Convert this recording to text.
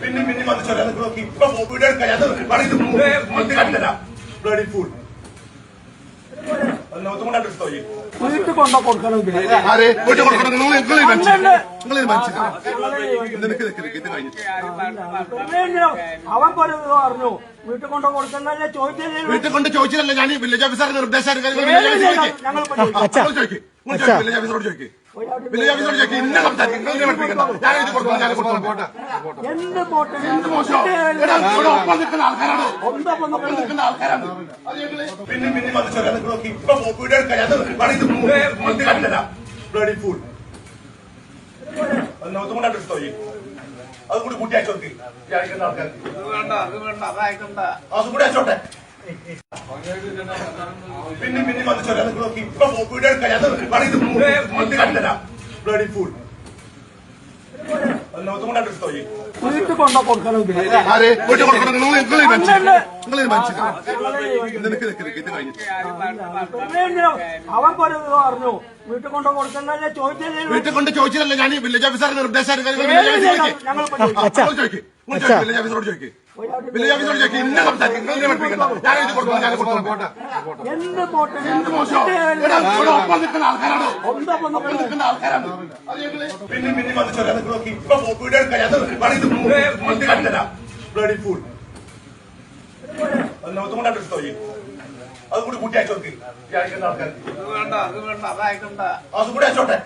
പിന്നെ പിന്നെ വന്ന് ചൊല്ലാൻ നോക്കി. ഇപ്പൊ വീഡിയോ എടുക്കാൻ അത് പണിത് കണ്ടില്ല ബ്ലഡി ഫുൾ വീട്ടിൽ കൊണ്ട കൊടുക്കണം ഇതിന് ആരെ? വീട്ടിൽ കൊടുക്കണം. നിങ്ങൾ നിങ്ങൾ. നിങ്ങൾ അവൻ പറയുന്നത് പറഞ്ഞു വീട്ടിൽ കൊണ്ടോ കൊടുക്കണ്ടല്ലേ? ചോദിച്ചല്ലേ വീട്ടിൽ കൊണ്ട് ചോദിച്ചില്ലല്ലോ ഞാൻ വില്ലേജ് ഓഫീസറുടെ നിർദ്ദേശം ഞങ്ങൾ ചോദിക്കും. വില്ലേജ് ഓഫീസറോട് ചോദിക്കും. എന്ത് പോട്ടെ? പിന്നെ പിന്നെ ചൊല്ലാൻ നോക്കി. ഇപ്പൊ എടുക്കാൻ അത് പണിത് കണ്ടില്ല. ബ്ലഡി ഫുൾ ഒന്നുകൊണ്ടാണ് എടുത്തോ ഈ? അതും കൂടി കൂട്ടി അയച്ചോക്ക് ആൾക്കാർക്ക്. അതും കൂടി അയച്ചോട്ടെ. പിന്നെ പിന്നെ ഇപ്പൊ വീഡിയോ വീട്ടിൽ കൊണ്ട പിന്നെ അവൻ പറയുന്നത് പറഞ്ഞു വീട്ടിൽ കൊണ്ട കൊടുക്കണ്ടല്ലേ? ചോദിച്ചല്ലേ വീട്ടിൽ കൊണ്ട് ചോദിച്ചില്ലല്ലോ ഞാൻ വില്ലേജ് ഓഫീസർ നിർദ്ദേശം ഞങ്ങൾ ചോദിക്കും. എന്ത് പോട്ടെ? മോശം? എടാ, ഇവിടെ ഒപ്പം നിൽക്കുന്ന ആൾക്കാരാണ്. എന്താ ഒപ്പം നിൽക്കുന്ന ആൾക്കാരാണ്. പിന്നെ പിന്നെ ചൊല്ലാൻ നോക്കി. ഇപ്പൊ എടുക്കാൻ അത് പണിത് കണ്ടില്ല ബ്ലഡി ഫുൾ ഒന്നുകൊണ്ടാണ് എടുത്തോ ഈ. അതും കൂടി കൂട്ടി അയച്ചോക്ക് വിചാരിക്കുന്ന ആൾക്കാർക്ക്. അതും അതുകൂടി അയച്ചോട്ടെ.